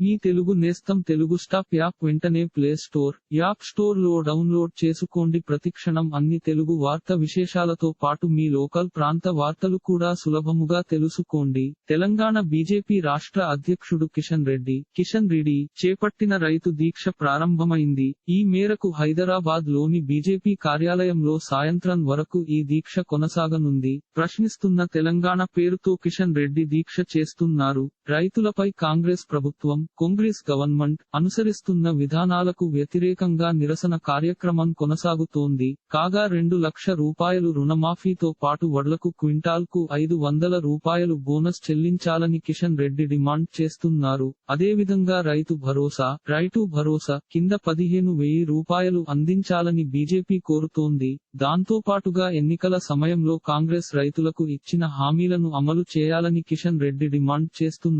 మీ తెలుగు నేస్తం Telugu stop app వెంటనే play store app స్టోర్లో డౌన్లోడ్ చేసుకోండి. ప్రతిక్షణం అన్ని తెలుగు వార్త విశేషాలతో పాటు మీ లోకల్ ప్రాంత వార్తలు కూడా సులభముగా తెలుసుకోండి. తెలంగాణ బీజేపీ రాష్ట్ర అధ్యక్షుడు కిషన్ రెడ్డి కిషన్ రెడ్డి చేపట్టిన రైతు దీక్ష ప్రారంభమైంది. ఈ మేరకు హైదరాబాద్లోని బీజేపీ కార్యాలయంలో సాయంత్రం వరకు ఈ దీక్ష కొనసాగనుంది. ప్రశ్నిస్తున్న తెలంగాణ పేరుతో కిషన్ రెడ్డి దీక్ష చేస్తున్నారు. రైతులపై కాంగ్రెస్ ప్రభుత్వం కాంగ్రెస్ గవర్నమెంట్ అనుసరిస్తున్న విధానాలకు వ్యతిరేకంగా నిరసన కార్యక్రమం కొనసాగుతోంది. కాగా రెండు లక్ష రూపాయలు రుణమాఫీతో పాటు వడ్లకు క్వింటాల్కు ఐదు వందల రూపాయలు బోనస్ చెల్లించాలని కిషన్ రెడ్డి డిమాండ్ చేస్తున్నారు. అదేవిధంగా రైతు భరోసా రైతు భరోసా కింద పదిహేను వెయ్యి రూపాయలు అందించాలని బీజేపీ కోరుతోంది. దాంతో పాటుగా ఎన్నికల సమయంలో కాంగ్రెస్ రైతులకు ఇచ్చిన హామీలను అమలు చేయాలని కిషన్ రెడ్డి డిమాండ్ చేస్తున్నారు.